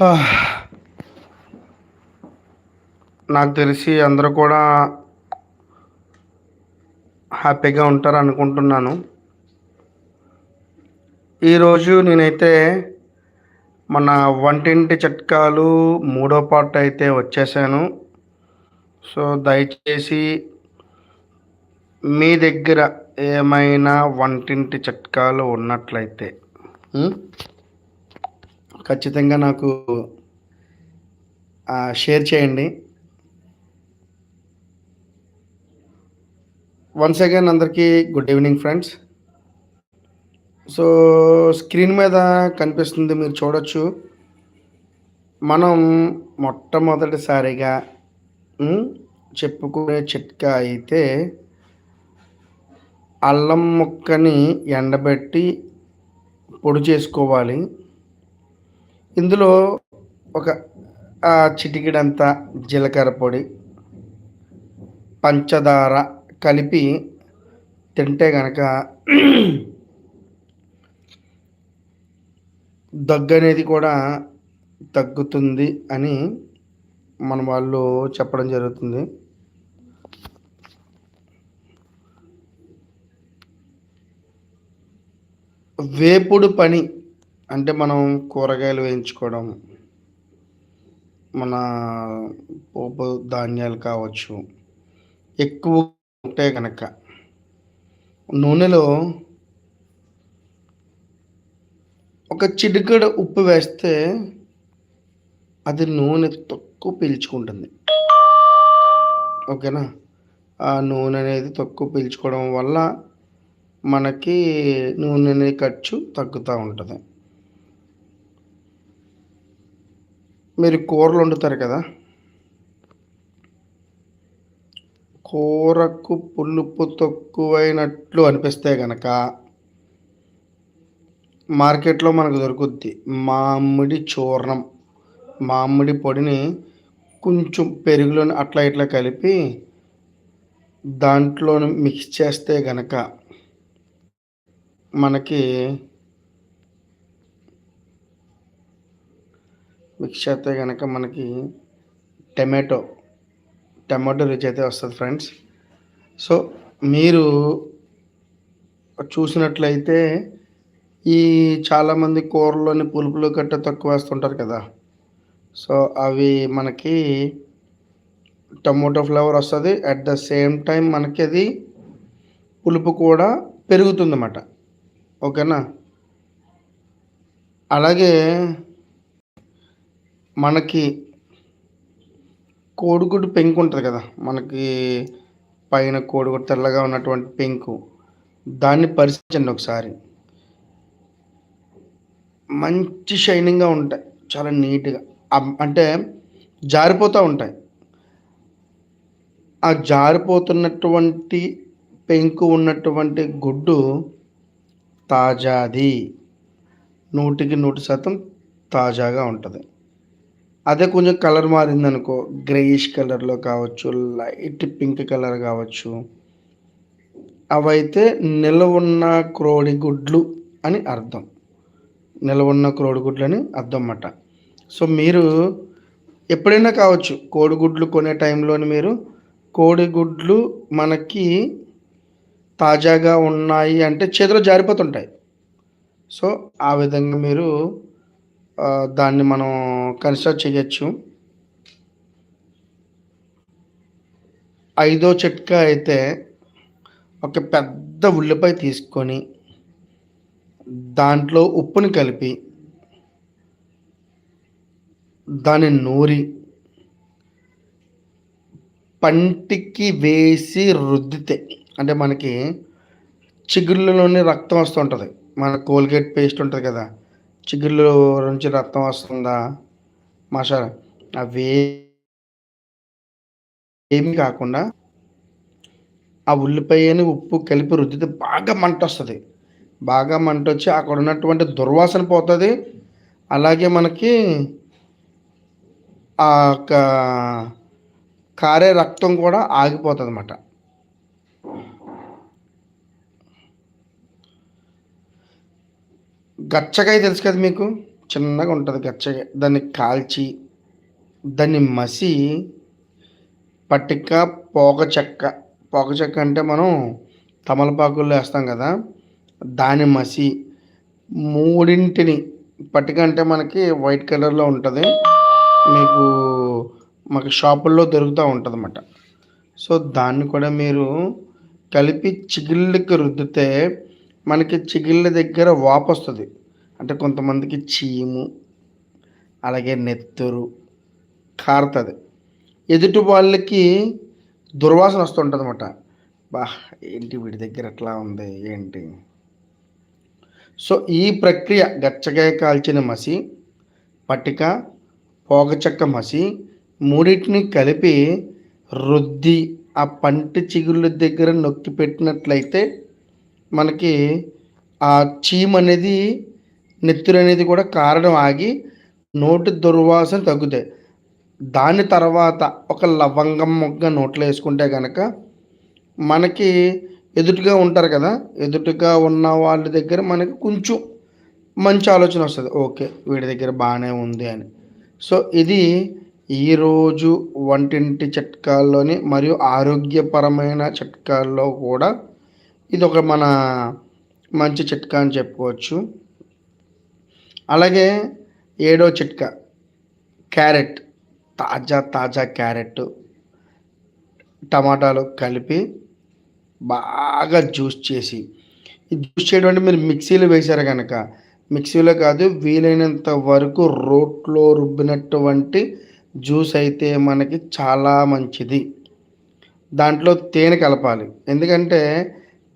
నాకు తెలిసి అందరూ కూడా హ్యాపీగా ఉంటారు అనుకుంటున్నాను ఈరోజు నేనైతే మన వంటింటి చిట్కాలు మూడో పార్ట్ అయితే వచ్చేసాను. సో దయచేసి మీ దగ్గర ఏమైనా వంటింటి చిట్కాలు ఉన్నట్లయితే ఖచ్చితంగా నాకు షేర్ చేయండి. వన్స్ అగైన్ అందరికీ good evening friends so screen మీద కనిపిస్తుంది మీరు చూడొచ్చు. మనం మొట్టమొదటిసారిగా చెప్పుకునే చిట్కా అయితే అల్లం ముక్కని ఎండబెట్టి పొడి చేసుకోవాలి. ఇందులో ఒక ఆ, చిటికెడంత జీలకర్ర పొడి పంచదార కలిపి తింటే కనుక దగ్గు అనేది కూడా తగ్గుతుంది అని మన వాళ్ళు చెప్పడం జరుగుతుంది. వేపుడు పని అంటే మనం కూరగాయలు వేయించుకోవడం మన పోపు ధాన్యాలు కావచ్చు ఎక్కువ ఉంటే కనుక నూనెలో ఒక చిటికెడు ఉప్పు వేస్తే అది నూనె తక్కువ పీల్చుకుంటుంది. ఓకేనా? ఆ నూనె అనేది తక్కువ పీల్చుకోవడం వల్ల మనకి నూనె అనేది ఖర్చు తగ్గుతూ ఉంటుంది. మీరు కూరలు వండుతారు కదా? కూరకు పులుపు తక్కువైనట్లు అనిపిస్తే కనుక మార్కెట్లో మనకు దొరుకుద్ది. మామిడి చూర్ణం. మామిడి పొడిని కొంచెం పెరుగులో అట్లా ఇట్లా కలిపి దాంట్లో మిక్స్ చేస్తే గనక మనకి మిక్స్ చేస్తే కనుక మనకి టమాటో టమాటో రుచి అయితే వస్తుంది ఫ్రెండ్స్. సో మీరు చూసినట్లయితే ఈ చాలామంది కూరలోని పులుపులు గట్ట తక్కువ వేస్తుంటారు కదా. సో అవి మనకి టమోటో ఫ్లేవర్ వస్తుంది. అట్ ద సేమ్ టైం మనకి అది పులుపు కూడా పెరుగుతుంది అన్నమాట ఓకేనా? అలాగే మనకి కోడిగుడ్డు పెంకు ఉంటుంది కదా మనకి పైన కోడిగుడ్డు తెల్లగా ఉన్నటువంటి పెంకు దాన్ని పరిశీలించండి ఒకసారి. మంచి షైనింగ్గా ఉంటాయి చాలా నీట్గా. అంటే జారిపోతూ ఉంటాయి. ఆ జారిపోతున్నటువంటి పెంకు ఉన్నటువంటి గుడ్డు తాజాది. నూటికి నూటి శాతం తాజాగా ఉంటుంది. అదే కొంచెం కలర్ మారింది అనుకో గ్రేయిష్ కలర్లో కావచ్చు లైట్ పింక్ కలర్ కావచ్చు అవైతే నిలవున్న క్రోడి గుడ్లు అని అర్థం. నిలవున్న క్రోడిగుడ్లు అని అర్థం అన్నమాట. సో మీరు ఎప్పుడైనా కావచ్చు కోడిగుడ్లు కొనే టైంలోని మీరు కోడిగుడ్లు మనకి తాజాగా ఉన్నాయి అంటే చేతిలో జారిపోతుంటాయి. సో ఆ విధంగా మీరు దాన్ని మనం కన్సిడర్ చేయొచ్చు. ఐదో చిట్కా అయితే ఒక పెద్ద ఉల్లిపాయ తీసుకొని దాంట్లో ఉప్పుని కలిపి దాన్ని నూరి పంటికి వేసి రుద్దితే అంటే మనకి చిగుళ్ళలోనే రక్తం వస్తుంటుంది మన కోల్గేట్ పేస్ట్ ఉంటుంది కదా చిగుళ్ళు నుంచి రక్తం వస్తుందా? మసాలా అవి ఏమి కాకుండా ఆ ఉల్లిపాయని ఉప్పు కలిపి రుద్దితే బాగా మంట వస్తుంది. బాగా మంట వచ్చి అక్కడ ఉన్నటువంటి దుర్వాసన పోతుంది. అలాగే మనకి ఆ యొక్క కారే రక్తం కూడా ఆగిపోతుంది అన్నమాట గచ్చకాయ తెలుసు కదా మీకు? చిన్నగా ఉంటుంది గచ్చకాయ. దాన్ని కాల్చి దాన్ని మసి పట్టిక పోక చెక్క. పోక చెక్క అంటే మనం తమలపాకుల్లో వేస్తాం కదా దాని మసి మూడింటిని పట్టిక అంటే మనకి వైట్ కలర్లో ఉంటుంది. మీకు మాకు షాపుల్లో దొరుకుతూ ఉంటుంది అన్నమాట సో దాన్ని కూడా మీరు కలిపి చిగిళ్ళకి రుద్దితే మనకి చిగిళ్ళ దగ్గర వాపు వస్తుంది అంటే కొంతమందికి చీము అలాగే నెత్తురు కారుతుంది. ఎదుటి వాళ్ళకి దుర్వాసన వస్తుంటుంది అనమాట బా ఏంటి వీడి దగ్గర ఎట్లా ఉంది ఏంటి? సో ఈ ప్రక్రియ గచ్చగాయ కాల్చిన మసి పట్టిక పోగచక్క మసి మూడింటిని కలిపి రుద్ది ఆ పంటి చిగుళ్ళ దగ్గర నొక్కి పెట్టినట్లయితే మనకి ఆ చీమ్ అనేది నెత్తురు అనేది కూడా కారణం ఆగి నోటి దుర్వాసన తగ్గుతాయి. దాని తర్వాత ఒక లవంగం మొగ్గ నోట్లో వేసుకుంటే కనుక మనకి ఎదుటిగా ఉంటారు కదా ఎదుటిగా ఉన్న వాళ్ళ దగ్గర మనకి కొంచెం మంచి ఆలోచన వస్తుంది. ఓకే వీడి దగ్గర బాగానే ఉంది అని. సో ఇది ఈరోజు వంటింటి చిట్కాల్లోని మరియు ఆరోగ్యపరమైన చిట్కాల్లో కూడా ఇది ఒక మన మంచి చిట్కా అని చెప్పుకోవచ్చు. అలాగే ఏడో చిట్కా క్యారెట్ తాజా తాజా క్యారెట్ టమాటాలు కలిపి బాగా జ్యూస్ చేసి జ్యూస్ చేయడం అంటే మీరు మిక్సీలో వేశారు కనుక మిక్సీలో కాదు వీలైనంత వరకు రోట్లో రుబ్బినటువంటి జ్యూస్ అయితే మనకి చాలా మంచిది. దాంట్లో తేనె కలపాలి. ఎందుకంటే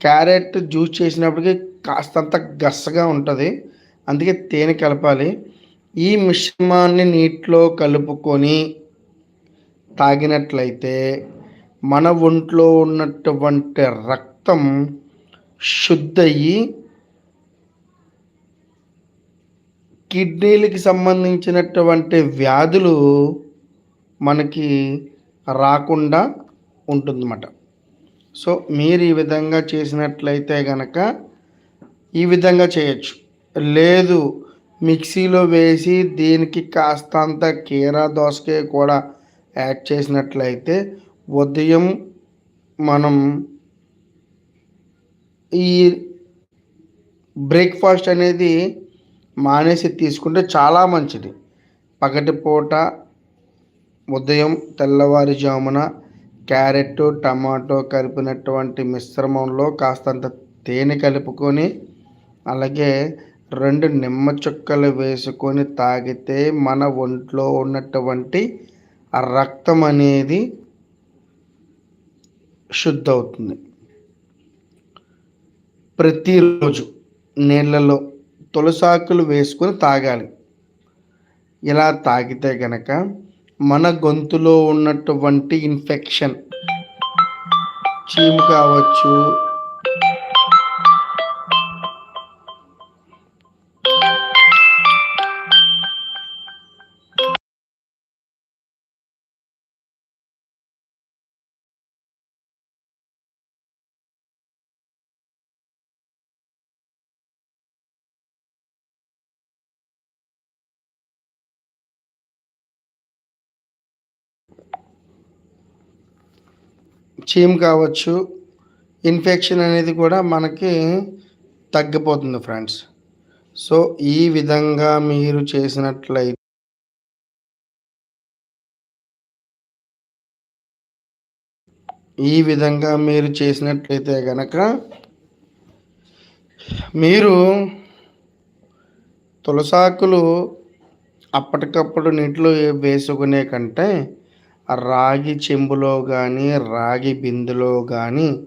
క్యారెట్ జ్యూస్ చేసినప్పటికీ కాస్తంత గస్సగా ఉంటుంది. అందుకే తేనె కలపాలి. ఈ మిశ్రమాన్ని నీటిలో కలుపుకొని తాగినట్లయితే మన ఒంట్లో ఉన్నటువంటి రక్తం శుద్ధయి కిడ్నీలకి సంబంధించినటువంటి వ్యాధులు మనకి రాకుండా ఉంటుందన్నమాట. సో మీరు ఈ విధంగా చేసినట్లయితే కనుక ఈ విధంగా చేయొచ్చు. లేదు. మిక్సీలో వేసి దీనికి కాస్తంత కీరా దోసకాయ కూడా యాడ్ చేసినట్లయితే ఉదయం మనం ఈ బ్రేక్ఫాస్ట్ అనేది మానేసి తీసుకుంటే చాలా మంచిది. పగటిపూట ఉదయం తెల్లవారుజామున క్యారెట్ టమాటో కలిపినటువంటి మిశ్రమంలో కాస్తంత తేనె కలుపుకొని అలాగే రెండు నిమ్మ చుక్కలు వేసుకొని తాగితే మన ఒంట్లో ఉన్నటువంటి ఆ రక్తం అనేది శుద్ధవుతుంది. ప్రతిరోజు నీళ్ళలో తులసాకులు వేసుకొని తాగాలి. ఇలా తాగితే గనక మన గొంతులో ఉన్నటువంటి ఇన్ఫెక్షన్ చీము కావచ్చు చీమ్ కావచ్చు ఇన్ఫెక్షన్ అనేది కూడా మనకి తగ్గిపోతుంది ఫ్రెండ్స్ సో ఈ విధంగా మీరు చేసినట్లయితే ఈ విధంగా మీరు చేసినట్లయితే కనుక మీరు తులసాకులు అప్పటికప్పుడు నీటిలో వేసుకునే కంటే రాగి చెంబులో కానీ రాగి బిందులో కానీ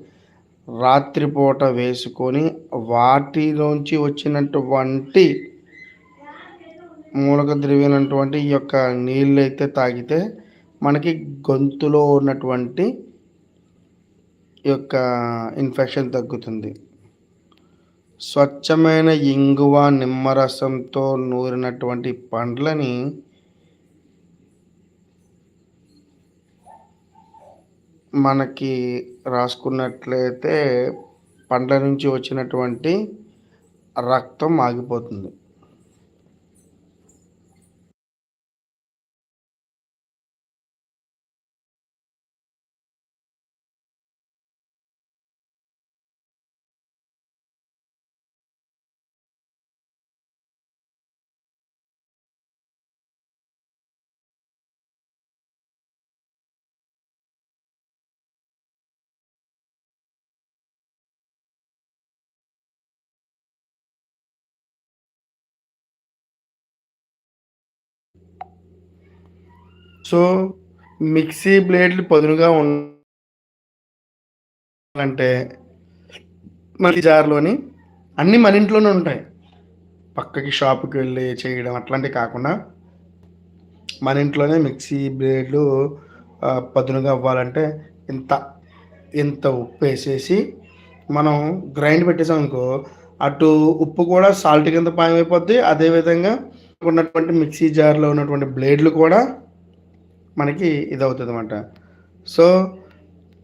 రాత్రిపూట వేసుకొని వాటిలోంచి వచ్చినటువంటి మూలక ద్రవ్యమైనటువంటి ఈ యొక్క నీళ్ళు అయితే తాగితే మనకి గొంతులో ఉన్నటువంటి యొక్క ఇన్ఫెక్షన్ తగ్గుతుంది. స్వచ్ఛమైన ఇంగువ నిమ్మరసంతో నూరినటువంటి పండ్లని మనకి రాసుకున్నట్లయితే పండ్ల నుంచి వచ్చినటువంటి రక్తం ఆగిపోతుంది. సో మిక్సీ బ్లేడ్లు పదునుగా ఉండాలంటే మళ్ళీ జార్లోని అన్నీ మన ఇంట్లోనే ఉంటాయి. పక్కకి షాప్కి వెళ్ళి చేయడం అట్లాంటివి కాకుండా మన ఇంట్లోనే మిక్సీ బ్లేడ్లు పదునుగా అవ్వాలంటే ఇంత ఇంత ఉప్పు వేసేసి మనం గ్రైండ్ పెట్టేసాం అనుకో అటు ఉప్పు కూడా సాల్ట్ కింద పాయమైపోద్ది. అదేవిధంగా ఉన్నటువంటి మిక్సీ జార్లో ఉన్నటువంటి బ్లేడ్లు కూడా మనకి ఇది అవుతుంది అనమాట సో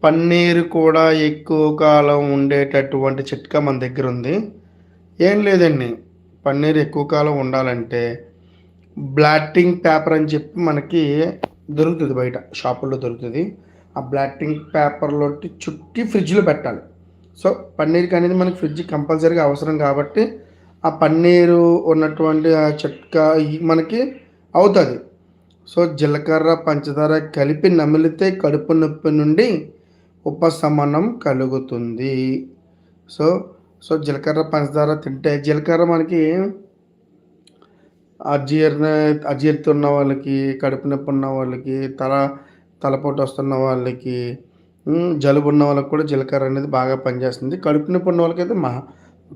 పన్నీరు కూడా ఎక్కువ కాలం ఉండేటటువంటి చిట్కా మన దగ్గర ఉంది ఏం లేదండి. పన్నీర్ ఎక్కువ కాలం ఉండాలంటే బ్లాటింగ్ పేపర్ అని చెప్పి మనకి దొరుకుతుంది బయట షాపుల్లో దొరుకుతుంది. ఆ బ్లాటింగ్ పేపర్లో చుట్టి ఫ్రిడ్జ్లో పెట్టాలి. సో పన్నీర్కి అనేది మనకి ఫ్రిడ్జ్ కంపల్సరీగా అవసరం కాబట్టి ఆ పన్నీరు ఉన్నటువంటి ఆ చిట్కా మనకి అవుతుంది. సో జీలకర్ర పంచదార కలిపి నమిలితే కడుపు నొప్పి నుండి ఉపశమనం కలుగుతుంది. సో సో జీలకర్ర పంచదార తింటే జీలకర్ర మనకి అజీర్ణ అజీర్తి ఉన్న వాళ్ళకి కడుపు నొప్పి ఉన్న వాళ్ళకి తల తలపోటు వస్తున్న వాళ్ళకి జలుబు ఉన్న వాళ్ళకి కూడా జీలకర్ర అనేది బాగా పనిచేస్తుంది. కడుపు నొప్పి ఉన్న వాళ్ళకైతే మహా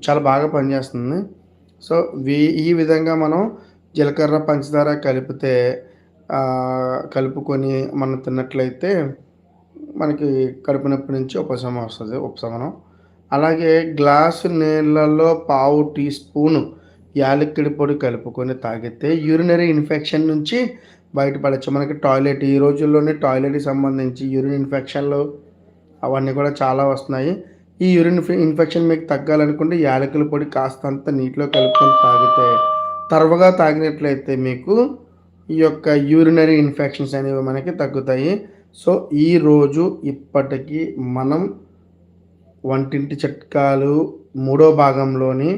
చాలా బాగా పనిచేస్తుంది. సో ఈ విధంగా మనం జీలకర్ర పంచదార కలిపితే కలుపుకొని మనం తిన్నట్లయితే మనకి కడుపు నొప్పి నుంచి ఉపశమనం వస్తుంది ఉపశమనం. అలాగే గ్లాసు నీళ్ళలో పావు టీ స్పూను యాలక్కిడి పొడి కలుపుకొని తాగితే యూరినరీ ఇన్ఫెక్షన్ నుంచి బయటపడచ్చు. మనకి టాయిలెట్ ఈ రోజుల్లోనే టాయిలెట్కి సంబంధించి యూరిన్ ఇన్ఫెక్షన్లు అవన్నీ కూడా చాలా వస్తున్నాయి. ఈ యూరిన్ ఇన్ఫెక్షన్ మీకు తగ్గాలనుకుంటే యాలకుల పొడి కాస్తంత నీటిలో కలుపుకొని తాగితే తర్వగా తాగినట్లయితే మీకు ఈ యొక్క యూరినరీ ఇన్ఫెక్షన్స్ అనేవి మనకి తగ్గుతాయి. సో ఈరోజు ఇప్పటికీ మనం వంటింటి చిట్కాలు మూడో భాగంలోని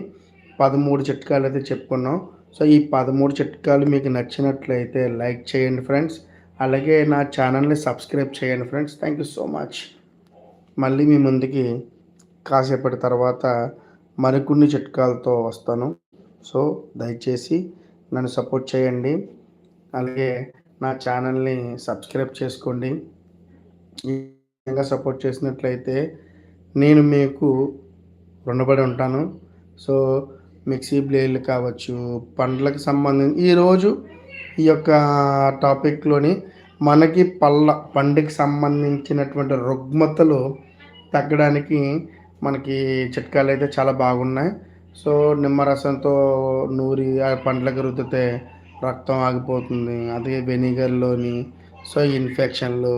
పదమూడు చిట్కాలు అయితే చెప్పుకున్నాం. సో ఈ పదమూడు చిట్కాలు మీకు నచ్చినట్లయితే లైక్ చేయండి ఫ్రెండ్స్. అలాగే నా ఛానల్ని సబ్స్క్రైబ్ చేయండి friends. Thank you so much. మళ్ళీ మీ ముందుకి కాసేపటి తర్వాత మరికొన్ని చిట్కాలతో వస్తాను. సో దయచేసి నన్ను సపోర్ట్ చేయండి. అలాగే నా ఛానల్ని సబ్స్క్రైబ్ చేసుకోండి. ఈ విధంగా సపోర్ట్ చేసినట్లయితే నేను మీకు రుణపడి ఉంటాను. సో మిక్సీ బ్లేడ్లు కావచ్చు పండ్లకు సంబంధించి ఈరోజు ఈ యొక్క టాపిక్లోని మనకి పళ్ళ పండుకి సంబంధించినటువంటి రుగ్మతలు తగ్గడానికి మనకి చిట్కాలు అయితే చాలా బాగున్నాయి. సో నిమ్మరసంతో నూరి ఆ పండ్లకు రుద్దితే రక్తం ఆగిపోతుంది. అదే వెనిగర్లోని సో ఇన్ఫెక్షన్లు.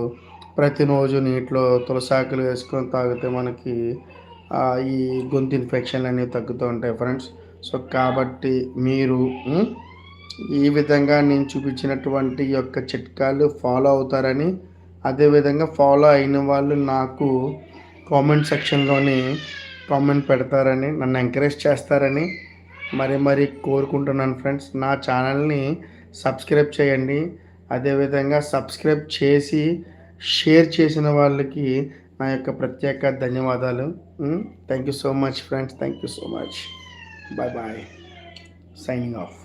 ప్రతిరోజు నీటిలో తులసాకులు వేసుకొని తాగితే మనకి ఈ గొంతు ఇన్ఫెక్షన్లు అనేవి తగ్గుతూ ఉంటాయి ఫ్రెండ్స్. సో కాబట్టి మీరు ఈ విధంగా నేను చూపించినటువంటి యొక్క చిట్కాలు ఫాలో అవుతారని అదేవిధంగా ఫాలో అయిన వాళ్ళు నాకు కామెంట్ సెక్షన్లోని కామెంట్ పెడతారని నన్ను ఎంకరేజ్ చేస్తారని మరి మరి కోరుకుంటున్నాను ఫ్రెండ్స్. నా ఛానల్ని సబ్స్క్రైబ్ చేయండి. అదేవిధంగా సబ్స్క్రైబ్ చేసి షేర్ చేసిన వాళ్ళకి నా యొక్క ప్రత్యేక ధన్యవాదాలు. Thank you so much friends thank you so much bye bye signing off